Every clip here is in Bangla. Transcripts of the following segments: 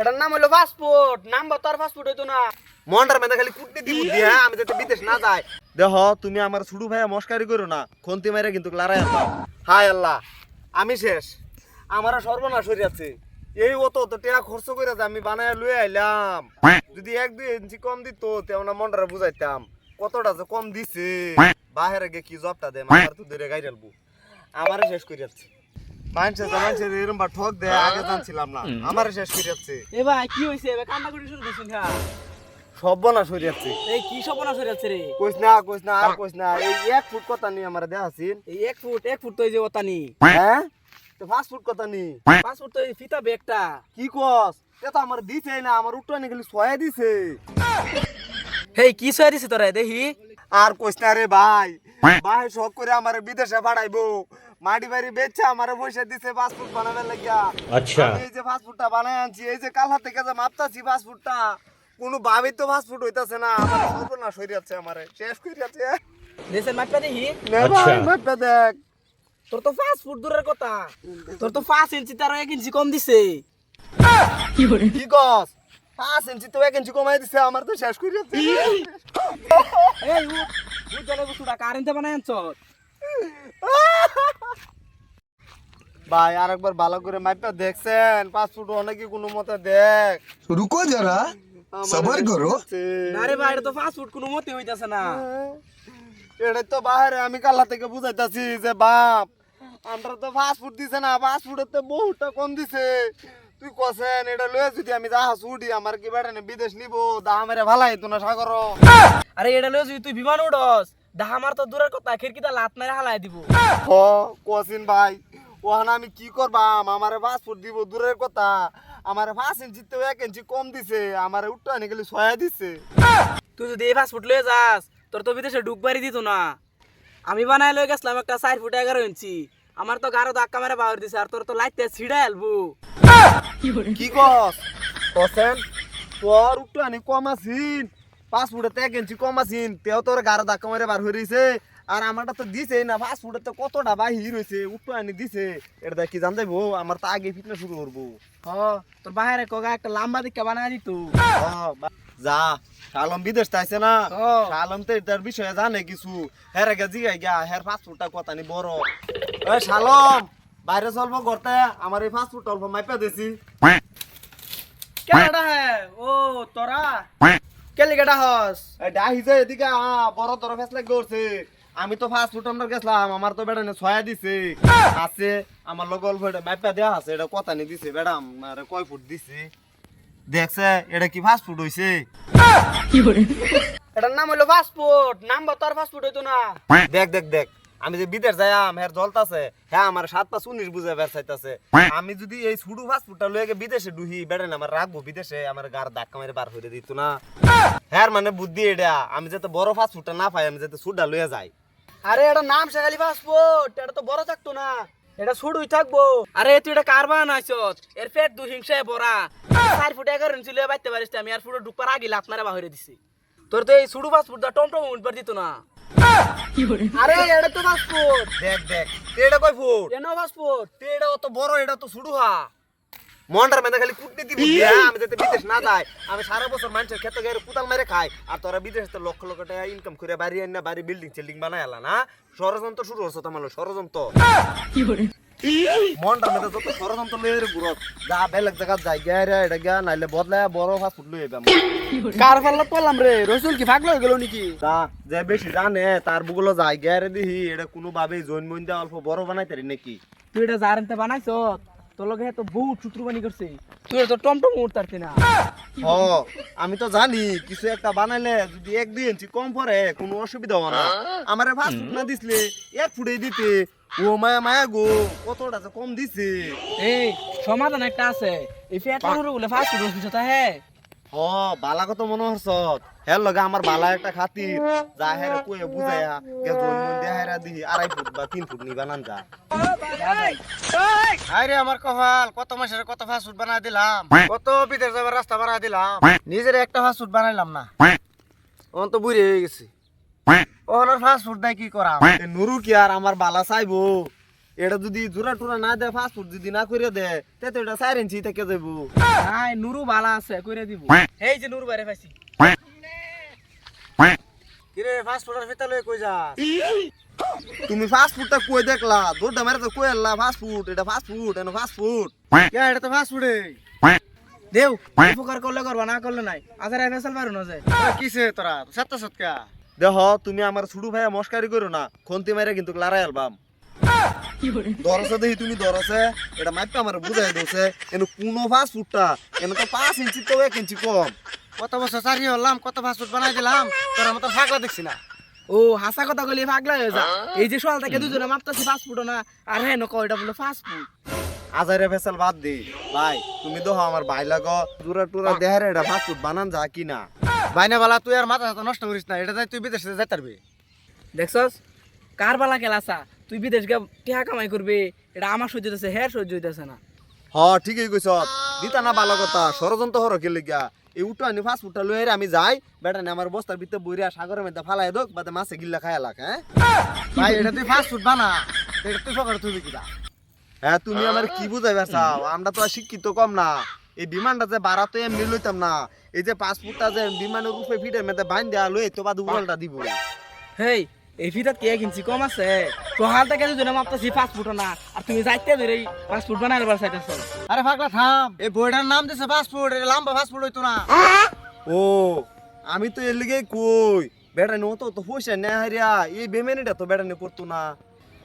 এটার নাম হলো পাসপোর্ট। নাম বা তোর পাসপোর্ট হইতো না। মন্ডার মেদা খালি কুটনি দিব দিয়া আমি যাতে বিদেশ না যাই। দেহ তুমি আমার ছুডু ভাইয়া মস্কারি করো না খন্তি মাইরা কিন্তু লারাই হায় আল্লাহ আমি শেষ। আমার সর্বনাশ হয়ে যাচ্ছে। এই অত অত টাকা খরচ করে যে আমি বানায় লয়ে আইলাম। যদি এক দুই ইঞ্চি কম দিত তেমন মন্ডারে বুঝাইতাম। কতটা যে কম দিছে। বাহিরে গিয়ে কি জবটা দে মাথার তো ধরে গাই ডালবো আমারে শেষ করে যাচ্ছে। মানুষের তো মানুষের এরম বা ঠক দেয় আগে জানছিলাম না। আমারে শেষ করে যাচ্ছে। এ ভাই কি হইছে? এবার কান্না করে শুরু করছিস হ্যাঁ সর্বনাশ হয়ে যাচ্ছে। এই কি সপনা সরে যাচ্ছে রে? কইস না কইস না আর কইস না। এই এক ফুট কথা নি আমার দেখাছিন এই এক ফুট এক ফুট তো এই যে ওতানি হ্যাঁ? তো ফাস্ট ফুড কথা নি পাসপোর্ট তো এই ফিতা ব্যাগটা। কি কস? এ তো আমার দিছে না আমার খালি দিছে। হেই কি সয়া দিছে তোরা? দেখি। আর কইস না রে ভাই। ভাই শখ করে আমার বিদেশে পাঠাইবো। মাটি বাড়ি বেচছে আমার পয়সা দিছে পাসপোর্ট বানাবার লাগিয়া। আচ্ছা। এই যে ফাস্টফুডটা বানাই আনছি এই যে কালহা থেকে যে মাপতাছি ফাস্টফুডটা কোনো ভাবে তো ফাস্টফুড হইতাছে না। আমার সর্বনাশ হয়ে যাচ্ছে আমারে। শেষ করে যাচ্ছে। দেশের মাপটা দেখি। নে আচ্ছা। ভাই মাপটা দেখ। তোর তো ফাস্ট ফুড দূরের কথা। তোর তো পাঁচ ইঞ্চি তার এক ইঞ্চি কম দিছে। কি কস? পাঁচ ইঞ্চি তো এক ইঞ্চি কমাই দিছে আমার তো শেষ করে যাচ্ছে ইয়ে। এই ও ও জলে বসুটা কারেন্টে বানাই আনছ? ভাই আরেকবার ভালো করে মাইপটা দেখছেন পাঁচ ফুট অনেকে কোনো মতে দেখ? রুকো যারা সবার করো। আরে ভাই এটা তো পাঁচ ফুট কোনো মতে হইতাছে না। এটা তো বাইরে আমি কাল্লা থেকে বুঝাইতাছি যে বাপ আমরা তো পাঁচ দিছে না পাঁচ ফুটের তো বহুটা কম দিছে। তুই এটা লয়ে যদি আমি যাহা ছুটি আমার কি বেড়ানে বিদেশ নিব? দাহা মেরে ভালাই তো না সাগর। আরে এটা লয়ে যদি তুই বিমান উড়স দাহা আমার তো দূরের কথা খিড়কিটা লাত মেরে হালাই দিব। হ কসিন ভাই ওখানে আমি কি করবাম? আমার ফুড দিব দূরের কথা। আমার পাঁচ ইঞ্চি তো এক ইঞ্চি কম দিছে আমার উঠটা আনি গেলে ছয়া দিছে। তুই যদি এই ফুড লয়ে যাস তোর তো বিদেশে ডুব বাড়ি দিত না। আমি বানাই লয়ে গেছিলাম একটা চার ফুট এগারো ইঞ্চি। আমার তো গারো ধাক্কা মেরে বাহির দিছে আর তোর তো লাইতে ছিড়া আলবু কি কস? কসেন তোর উঠটা আনি কম আছিন। পাঁচ ফুটে তো এক ইঞ্চি কম আছিন। তেও তোর গারো ধাক্কা মেরে বার হয়ে রয়েছে আর আমারটা তো দিছে না ফুটে তো কতটা বাহির হয়েছে উঠটা আনি দিছে। এটা দেখ কি জান যাইবো আমার তো আগে ফিটনেস শুরু করব। হ তোর বাহিরে কগা একটা লম্বা দিকে বানাই দিত। যা শালম বিদেশ তাইছে না। শালম তো এটার বিষয়ে জানে কিছু। হেরে গে জিগাই গা হের ফুডটা কথা নি বড়। ওই শালম বাইরে চলবো করতে আমার এই ফাস্ট ফুডটা অল্প মাইপা দিছি। কেডা হে? ও তোরা? কেলি কেডা হস? এটা হিসে এদিকে আ বড় তোর ফেসলা করছে আমি তো ফাস্ট ফুড আমরা গেছিলাম আমার তো বেড়া ছয়া দিছে। আছে আমার লোক অল্প এটা মাইপা দেওয়া আছে এটা কথা নি দিছে বেড়া আমার কয় ফুট দিছে? দেখছে এটা কি ফাস্ট ফুড হইছে? এটার নাম হলো ফাস্ট ফুড নাম বা তোর পাসপোর্ট হইতো না। দেখ দেখ দেখ। আমি যে বিদেশ যাইম হের জলতাছে হ্যাঁ আমার সাত পাঁচ উনিশ বুঝে বের চাইতাছে। আমি যদি এই ছুডু ফাস্টফুডটা লয়ে গিয়ে বিদেশে ডুহি বেড়েন আমার রাখব বিদেশে আমার গার ধাক্কা মেরে বার হইতে দিত না। হ্যাঁ মানে বুদ্ধি এটা আমি যাতে বড় ফাস্টফুডটা না পাই আমি যাতে ছুডা লয়ে যাই। আরে এটা নাম শেখালি পাসপোর্ট এটা তো বড় থাকতো না এটা শুডুই থাকব। আরে তুই এটা কার বানাইছ এর পেট দু হিংসায় ভরা। চার ফুট এগারো ইঞ্চি লয়ে বাইতে পারিস আমি আর ফুটো ঢুকবার আগে লাত মারা বাহিরে দিছি। তোর তো এই পাসপোর্ট দা টমটম উঠবার দিত না। আরে এটা তো পাসপোর্ট। দেখ দেখ এটা কই ফুট? এনো পাসপোর্ট? এটা অত বড় এটা তো ছুডু হা। মন্ডার মেদা খালি কুটনি দিব দিয়া আমি যাতে বিদেশ না যাই আমি সারা বছর মানুষের ক্ষেত্রে গেলে কুতাল মেরে খাই আর তোরা বিদেশে তো লক্ষ লক্ষ টাকা ইনকাম করে বাড়ি আইনা বাড়ি বিল্ডিং চিল্ডিং বানায় না? ষড়যন্ত্র শুরু হচ্ছে তোমার ষড়যন্ত্র। মনটার মধ্যে যত ষড়যন্ত্র লয়ে বুড়ত যা বেলেগ জায়গা যাই গিয়া রে এটা গিয়া নাইলে বদলায় বড় ফাস্ট ফুড লয়ে যাম কার পাল্লা পড়লাম রে রসুল কি ভাগ লয়ে গেল নাকি? তা যে বেশি জানে তার বুগুলো যাই গিয়া রে দিহি এটা কোনো ভাবে জৈন মইন দিয়ে অল্প বড় বানাইতে রে নাকি? তুই এটা জারেনতে বানাইছ তোর লগে তো বহু চুত্রু বানি করছে তুই তো টমটম উঠতারতি না হ আমি তো জানি কিছু একটা বানাইলে যদি এক দুই ইঞ্চি কম পড়ে কোনো অসুবিধা হবে না। আমার ফাস্ট না দিছিলে এক ফুটে দিতে। ও মায়া মায়া গো কতটা কম দিছে। এই সমাধান একটা আছে। এই ফ্যাট গরু গুলো ফাস্ট কিছু তা হ্যাঁ হ বালা কত মনে হচ্ছে হের লগে আমার বালা একটা খাতির। যা হের কয়ে বুঝাইয়া গে জন্ম হেরা আড়াই ফুট বা তিন ফুট নিবা নান যা আরে আমার কপাল কত মাসের কত ফাস্ট বানাই দিলাম কত বিদেশ যাবার রাস্তা বানাই দিলাম। নিজের একটা ফাস্ট বানাইলাম না। অন তো বুড়ি হয়ে গেছে। ওনার ফাস্ট ফুড নাই কি করা এ নুরু কি আর আমার বালা চাইব? এটা যদি জোড়া টুরা না দেয় ফাস্ট ফুড যদি না করে দেয় তে তো এটা চার ইঞ্চি থেকে যাব নাই নুরু বালা আছে কইরে দিব। এই যে নুরু বাইরে পাইছি। কিরে ফাস্ট ফুডের লয়ে কই যাস? তুমি ফাস্ট ফুডটা কই দেখলা? দৌড়টা মারে তো কই আল্লাহ ফাস্ট ফুড এটা ফাস্ট ফুড এটা ফাস্ট ফুড কে এটা তো ফাস্ট ফুডে দেও উপকার করলে করবা না করলে নাই। আজার ফেসাল পারো না যায় কিসে তোরা? সত্য সত্যা দেহ তুমি আমার ছুডু ভাইয়া মস্কারি করো না, খন্তি মারে কিন্তু লারাই আলবাম দরসে দেখি তুমি দরসে, এটা মাইপটা আমার বুঝাই দোছে এনে কোনো ফাস্ট ফুডটা এনে তো পাঁচ ইঞ্চি তো এক ইঞ্চি কম। কত বছর চাকরি হলাম কত ফাস্ট ফুড বানাই দিলাম, তোরা মতো ফাঁকলা দেখছি না। ও, হাসা কথা কইলে পাগলা হয়ে যা। এই যে সকাল থেকে দুজনে মাপতাছি ফাস্ট ফুড না, আর হ্যাঁ নকো এটা বলে ফাস্ট ফুড আজারে ফেসাল বাদ দে। ভাই, তুমি তো আমার ভাই লাগো জোরা টুরা দেহারে এটা ফাস্ট ফুড বানান যা কি না। বাইনা বালা তুই আর মাথা নষ্ট করিস না এটা তুই বিদেশে যাই পারবি। দেখছস? কার বালা খেলাসা তুই বিদেশ গিয়ে টিহা কামাই করবি এটা আমার সহ্য হইতেছে হ্যাঁ সহ্য হইতেছে না। হ ঠিকই কইছ দিতা না ভালো কথা ষড়যন্ত্র হর কে লিগা এই উটো আনি ফাস্ট ফুডটা লয়ে আমি যাই। বেটা নে আমার বস্তার ভিতরে বইরা সাগরের মধ্যে ফালাই দোক বাদে মাছে গিল্লা খায়া লাগ হ্যাঁ? ভাই এটা তুই ফাস্ট ফুড বানা এটা তুই পকেটে তুই কিনা হ্যাঁ তুমি আমার কি বুঝাইবা চাও? আমরা তো আর শিক্ষিত কম না। এই বিমানটা যে বাড়া তো এমনি লইতাম না। এই যে পাসপোর্টটা যে বিমানের রূপে ফিটের মেতে বাইন দেয়া লই তো বাদ উড়ালটা দিব। হেই এই ফিটা কে কিনছি? কম আছে। তোহালটা কেন জন্য মাপতাছি পাসপোর্ট না। আর তুমি যাইতে ধরে পাসপোর্ট বানাই বার চাইতেছ আরে ফাগলা থাম। এই বইটার নাম দিছে পাসপোর্ট এটা লম্বা পাসপোর্ট হইতো না। ও আমি তো এর লিগে কই। বেড়ানো তো তো পয়সা না হারিয়া এই বেমেনিটা তো বেড়ানো পড়তো না।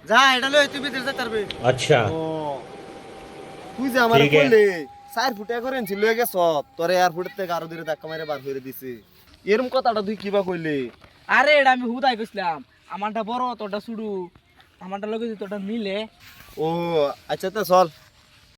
যা এটা লই তুমি ভিতরে যা তারবে আচ্ছা। ও তুই যে আমার বললি চার ফুটে করে এনছি লয়ে গেছ? তোরে এয়ারপোর্টের থেকে আরও দূরে ধাক্কা মারে বার করে দিছি। এরম কথাটা তুই কিবা কইলি? আরে এটা আমি হুদাই কইছিলাম। আমারটা বড় তোরটা শুরু। আমারটা লগে তোরটা মিলে। ও আচ্ছা তো চল।